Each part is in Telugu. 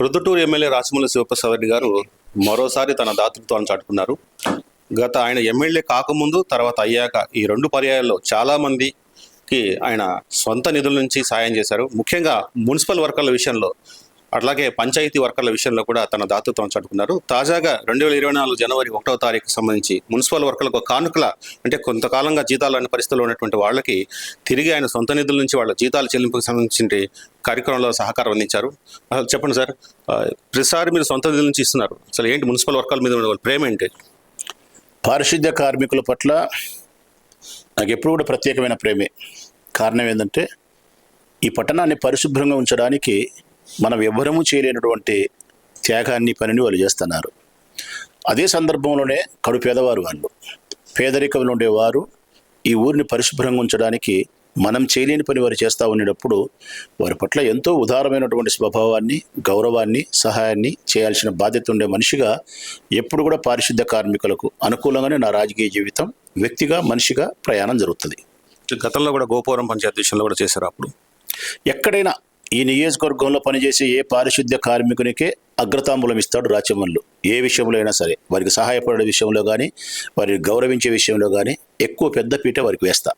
ప్రొద్దుటూరు ఎమ్మెల్యే రాచమూల శివప్రసాద్ రెడ్డి గారు మరోసారి తన దాతృత్వాన్ని చాటుకున్నారు. గత ఆయన ఎమ్మెల్యే కాకముందు తర్వాత అయ్యాక ఈ రెండు పర్యాయాల్లో చాలామందికి ఆయన సొంత నిధుల నుంచి సాయం చేశారు. ముఖ్యంగా మున్సిపల్ వర్కర్ల విషయంలో అట్లాగే పంచాయతీ వర్కర్ల విషయంలో కూడా తన దాతృత్వం చాటుకున్నారు. తాజాగా రెండు వేల ఇరవై నాలుగు జనవరి ఒకటో తారీఖు సంబంధించి మున్సిపల్ వర్కర్లకు ఒక కానుకల అంటే కొంతకాలంగా జీతాలు అనే పరిస్థితుల్లో ఉన్నటువంటి వాళ్ళకి తిరిగి ఆయన సొంత నిధుల నుంచి వాళ్ళ జీతాల చెల్లింపుకు సంబంధించి కార్యక్రమంలో సహకారం అందించారు. అసలు చెప్పండి సార్ ప్రతిసారి మీరు సొంత నిధుల నుంచి ఇస్తున్నారు. అసలు ఏంటి మున్సిపల్ వర్కర్ల మీద ఉన్న ప్రేమ ఏంటి? పారిశుద్ధ్య కార్మికుల పట్ల నాకు ఎప్పుడు కూడా ప్రత్యేకమైన ప్రేమే. కారణం ఏంటంటే ఈ పట్టణాన్ని పరిశుభ్రంగా ఉంచడానికి మనం ఎవ్వరము చేయలేనటువంటి త్యాగాన్ని పనిని వాళ్ళు చేస్తున్నారు. అదే సందర్భంలోనే కడు పేదవారు వాళ్ళు పేదరికంలో ఉండేవారు ఈ ఊరిని పరిశుభ్రంగా ఉంచడానికి మనం చేయలేని పని వారు చేస్తూ ఉండేటప్పుడు వారి పట్ల ఎంతో ఉదారమైనటువంటి స్వభావాన్ని గౌరవాన్ని సహాయాన్ని చేయాల్సిన బాధ్యత ఉండే మనిషిగా ఎప్పుడు కూడా పారిశుద్ధ్య కార్మికులకు అనుకూలంగానే నా రాజకీయ జీవితం వ్యక్తిగా మనిషిగా ప్రయాణం జరుగుతుంది. గతంలో కూడా గోపురం పంచాయతీ విషయంలో కూడా చేశారు అప్పుడు? ఎక్కడైనా ఈ నియోజకవర్గంలో పనిచేసే ఏ పారిశుద్ధ్య కార్మికునికే అగ్రతాంబూలం ఇస్తాడు రాచమల్లు. ఏ విషయంలో అయినా సరే వారికి సహాయపడే విషయంలో కానీ వారిని గౌరవించే విషయంలో కానీ ఎక్కువ పెద్ద పీట వారికి వేస్తా.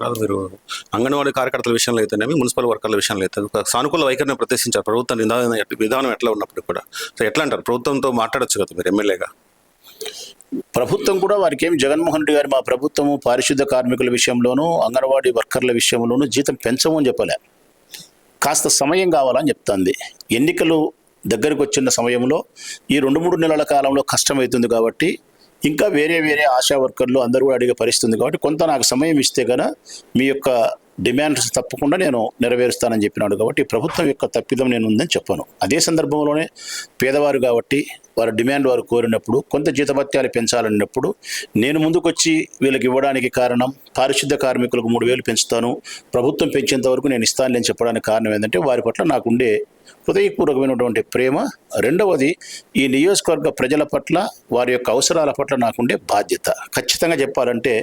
కాదు మీరు అంగన్వాడీ కార్యకర్తల విషయంలో అయితేనేమి మున్సిపల్ వర్కర్ల విషయంలో అయితే సానుకూల వైఖరిని ప్రదర్శించారు ప్రభుత్వం నిదానం విధానం ఎట్లా ఉన్నప్పుడు కూడా. సో ఎట్లా అంటారు? ప్రభుత్వంతో మాట్లాడొచ్చు కదా మీరు ఎమ్మెల్యేగా? ప్రభుత్వం కూడా వారికి ఏం జగన్మోహన్ రెడ్డి గారు మా ప్రభుత్వము పారిశుద్ధ్య కార్మికుల విషయంలోనూ అంగన్వాడీ వర్కర్ల విషయంలోనూ జీతం పెంచము అని చెప్పలే. కాస్త సమయం కావాలని చెప్తుంది. ఎన్నికలు దగ్గరకు వచ్చిన సమయంలో ఈ రెండు మూడు నెలల కాలంలో కష్టమవుతుంది కాబట్టి ఇంకా వేరే వేరే ఆశా వర్కర్లు అందరూ కూడా అడిగే పరిస్థితుంది కాబట్టి కొంత నాకు సమయం ఇస్తే గన మీ యొక్క డిమాండ్స్ తప్పకుండా నేను నెరవేరుస్తానని చెప్పినాడు కాబట్టి ప్రభుత్వం యొక్క తప్పిదం నేను ఉందని చెప్పాను. అదే సందర్భంలోనే పేదవారు కాబట్టి వారి డిమాండ్ వారు కోరినప్పుడు కొంత జీతభత్యాలు పెంచాలన్నప్పుడు నేను ముందుకొచ్చి వీళ్ళకి ఇవ్వడానికి కారణం పారిశుద్ధ కార్మికులకు మూడు వేలు పెంచుతాను ప్రభుత్వం పెంచేంత వరకు నేను ఇస్తాను చెప్పడానికి కారణం ఏంటంటే వారి పట్ల నాకుండే హృదయపూర్వకమైనటువంటి ప్రేమ. రెండవది ఈ నియోజకవర్గ ప్రజల పట్ల వారి యొక్క అవసరాల పట్ల నాకుండే బాధ్యత. ఖచ్చితంగా చెప్పాలంటే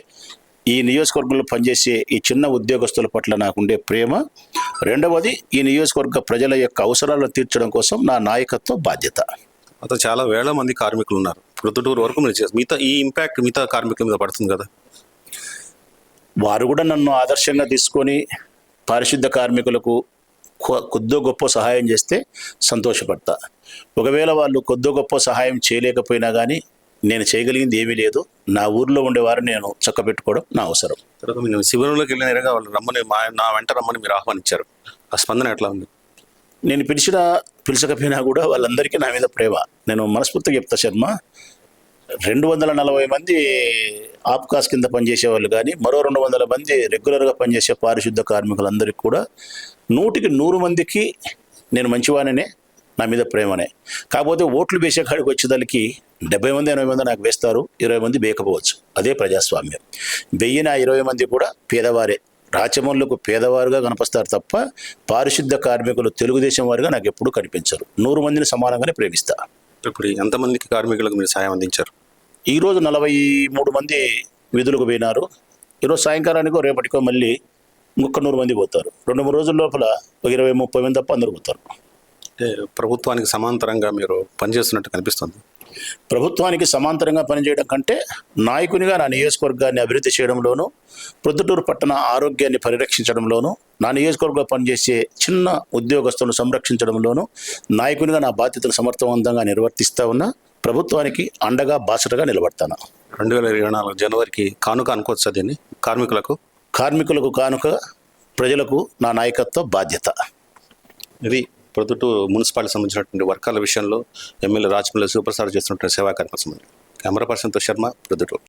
ఈ నియోజకవర్గంలో పనిచేసే ఈ చిన్న ఉద్యోగస్తుల పట్ల నాకుండే ప్రేమ. రెండవది ఈ నియోజకవర్గ ప్రజల యొక్క అవసరాలను తీర్చడం కోసం నా నాయకత్వ బాధ్యత. అతను చాలా వేల మంది కార్మికులు ఉన్నారు ప్రొద్దుటూరు వరకు మీరు చేస్తారు మిగతా ఈ ఇంపాక్ట్ మిగతా కార్మికుల మీద పడుతుంది కదా. వారు కూడా నన్ను ఆదర్శంగా తీసుకొని పారిశుద్ధ కార్మికులకు కొద్దో గొప్ప సహాయం చేస్తే సంతోషపడతా. ఒకవేళ వాళ్ళు కొద్దో గొప్ప సహాయం చేయలేకపోయినా కానీ నేను చేయగలిగింది ఏమీ లేదు. నా ఊర్లో ఉండేవారు నేను చక్కబెట్టుకోవడం నా అవసరం. తర్వాత మీరు శిబిరంలోకి వెళ్ళిన వాళ్ళు రమ్మని మా నా వెంట రమ్మని మీరు ఆహ్వానించారు. ఆ స్పందన ఎట్లా ఉంది? నేను పిలిచిన పిలిచకపోయినా కూడా వాళ్ళందరికీ నా మీద ప్రేమ. నేను మనస్ఫూర్తిగా చెప్తా శర్మ రెండు వందల నలభై మంది ఆప్కాస్ కింద పనిచేసే వాళ్ళు కానీ మరో రెండు వందల మంది రెగ్యులర్గా పనిచేసే పారిశుద్ధ కార్మికులందరికీ కూడా నూటికి నూరు మందికి నేను మంచివాననే నా మీద ప్రేమనే. కాకపోతే ఓట్లు వేసే కాడికి వచ్చేదానికి డెబ్బై మంది ఎనభై మంది నాకు వేస్తారు ఇరవై మంది వేయకపోవచ్చు. అదే ప్రజాస్వామ్యం. వెయ్యిన ఇరవై మంది కూడా పేదవారే. రాచమల్లుకు పేదవారుగా కనిపిస్తారు తప్ప పారిశుద్ధ కార్మికులు తెలుగుదేశం వారుగా నాకు ఎప్పుడూ కనిపించరు. నూరు మందిని సమానంగానే ప్రేమిస్తా. ఇప్పుడు ఎంతమందికి కార్మికులకు మీరు సాయం అందించారు? ఈరోజు నలభై మూడు మంది విధులకు పోయినారు. ఈరోజు సాయంకాలానికో రేపటికో మళ్ళీ ఇంకొక నూరు మంది పోతారు. రెండు మూడు రోజుల లోపల ఒక ఇరవై ముప్పై మంది తప్ప అందరు పోతారు. ప్రభుత్వానికి సమాంతరంగా మీరు పనిచేస్తున్నట్టు కనిపిస్తుంది. ప్రభుత్వానికి సమాంతరంగా పనిచేయడం కంటే నాయకునిగా నా నియోజకవర్గాన్ని అభివృద్ధి చేయడంలోనూ ప్రొద్దుటూరు పట్టణ ఆరోగ్యాన్ని పరిరక్షించడంలోనూ నా నియోజకవర్గంలో పనిచేసే చిన్న ఉద్యోగస్తులను సంరక్షించడంలోనూ నాయకునిగా నా బాధ్యతను సమర్థవంతంగా నిర్వర్తిస్తా ఉన్నా ప్రభుత్వానికి అండగా బాసటగా నిలబడతాను. రెండు వేల ఇరవై నాలుగు జనవరికి కానుక అనుకోవచ్చు దీన్ని? కార్మికులకు? కార్మికులకు కానుక ప్రజలకు నా నాయకత్వ బాధ్యత. ఇది ప్రొద్దుటూ మున్సిపాలిటీ సంబంధించినటువంటి వర్గాల విషయంలో ఎమ్మెల్యే రాజమౌళి సూపర్ స్టార్ చేస్తున్నటువంటి సేవా కార్యక్రమం కెమెరా పర్సన్ శర్మ ప్రొద్దుటూరు.